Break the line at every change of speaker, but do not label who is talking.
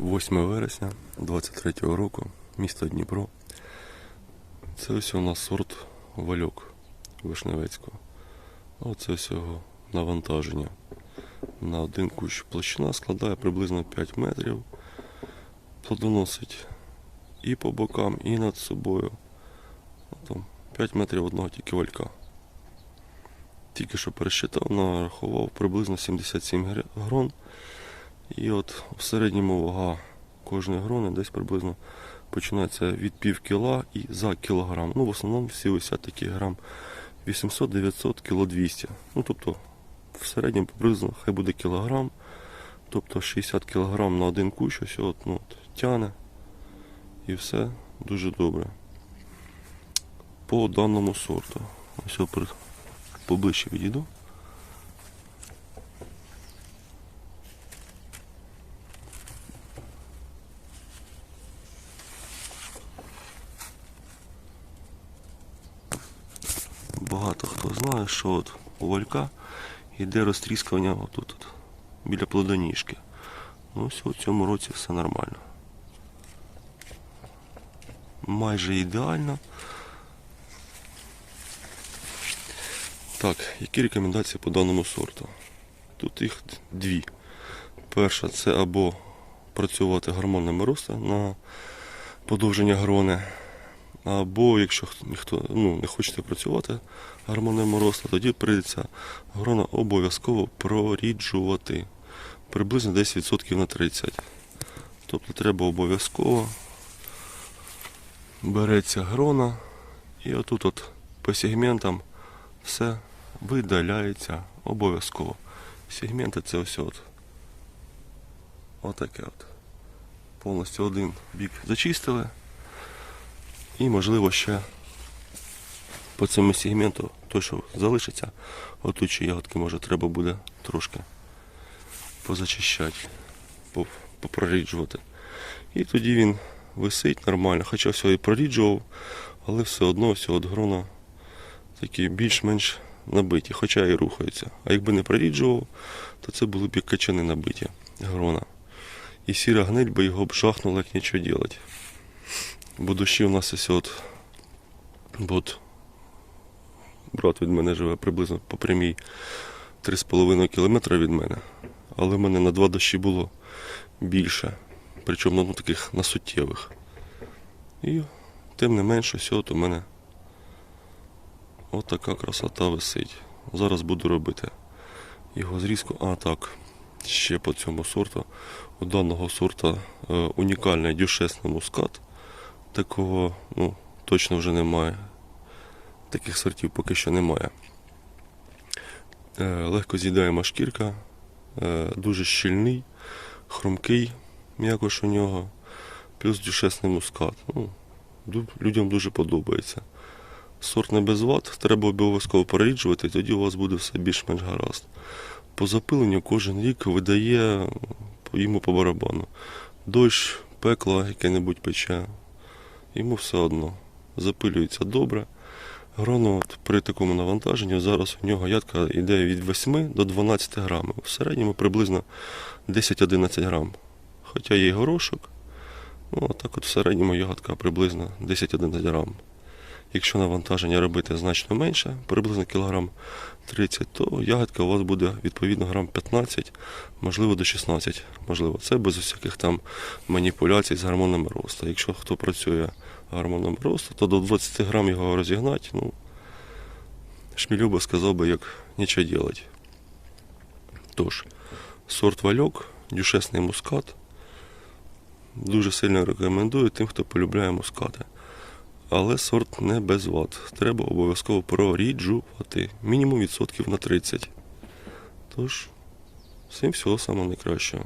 8 вересня 23 року, місто Дніпро. Це ось у нас сорт вальок Вишневецького. Оце всього навантаження. На один кущ площина складає приблизно 5 метрів. Плодоносить і по бокам, і над собою. Там 5 метрів одного тільки валька. Тільки що пересчитав, нарахував приблизно 77 грон. І от в середньому вага кожної грони десь приблизно починається від пів кіла і за кілограм. Ну, в основному всі висять такі грам 800-900 кіло 200. Ну, тобто, в середньому приблизно хай буде кілограм. Тобто 60 кілограм на один кущ, ось от, ну, от, тяне. І все дуже добре. По даному сорту. Ось поближче відійду. Багато хто знає, що от у валька йде розтріскування отут, от, біля плодоніжки. Ну, все, в цьому році все нормально. Майже ідеально. Так, які рекомендації по даному сорту? Тут їх дві. Перша це або працювати гормонами росту на подовження грони, або якщо ніхто ну, не хочете працювати гормонами росту, тоді прийдеться грона обов'язково проріджувати приблизно десь відсотків на 30. Тобто треба обов'язково береться грона і отут от по сегментам все видаляється обов'язково. Сегменти це ось от. Отаке от. Повністю один бік зачистили. І можливо ще по цьому сегменту, той, що залишиться, отут ще ягодки може треба буде трошки позачищати, попроріджувати. І тоді він висить нормально. Хоча все і проріджував, але все одно все от грона такі більш-менш набиті, хоча і рухаються. А якби не проріджував, то це були б як качани набиті грона. І сіра гниль би його б жахнула, як нічого робити. Бо дощі у нас ось от, бо брат від мене живе приблизно по прямій 3,5 кілометра від мене. Але в мене на два дощі було більше. Причому ну, таких насуттєвих. І тим не менше, ось от у мене от така красота висить. Зараз буду робити його зрізку. А так, ще по цьому сорту. У даного сорта е, унікальний дюшесний мускат. Такого ну, точно вже немає. Таких сортів поки що немає. Е, легко з'їдаєма шкірка, е, дуже щільний, хрумкий м'якош у нього, плюс дюшесний мускат. Ну, людям дуже подобається. Сорт не без ват, треба обов'язково переріджувати, тоді у вас буде все більш-менш гаразд. По запиленню кожен рік видає йому по барабану. Дощ, пекло, яке-небудь пече, йому все одно. Запилюється добре. Гроно при такому навантаженні зараз у нього ядка йде від 8 до 12 грамів. В середньому приблизно 10-11 грам. Хоча є й горошок. Ну, так от в середньому ягодка приблизно 10-11 грам. Якщо навантаження робити значно менше, приблизно кілограм 30, то ягодка у вас буде відповідно грам 15, можливо до 16. Можливо, це без усяких там маніпуляцій з гормонами росту. Якщо хто працює гормоном росту, то до 20 грам його розігнати, ну, шмілю би сказав би, як нічого делать. Тож, сорт вальок, дюшесний мускат. Дуже сильно рекомендую тим, хто полюбляє мускати. Але сорт не без ват. Треба обов'язково проріджувати. Мінімум відсотків на 30. Тож, всім всього самого найкращого.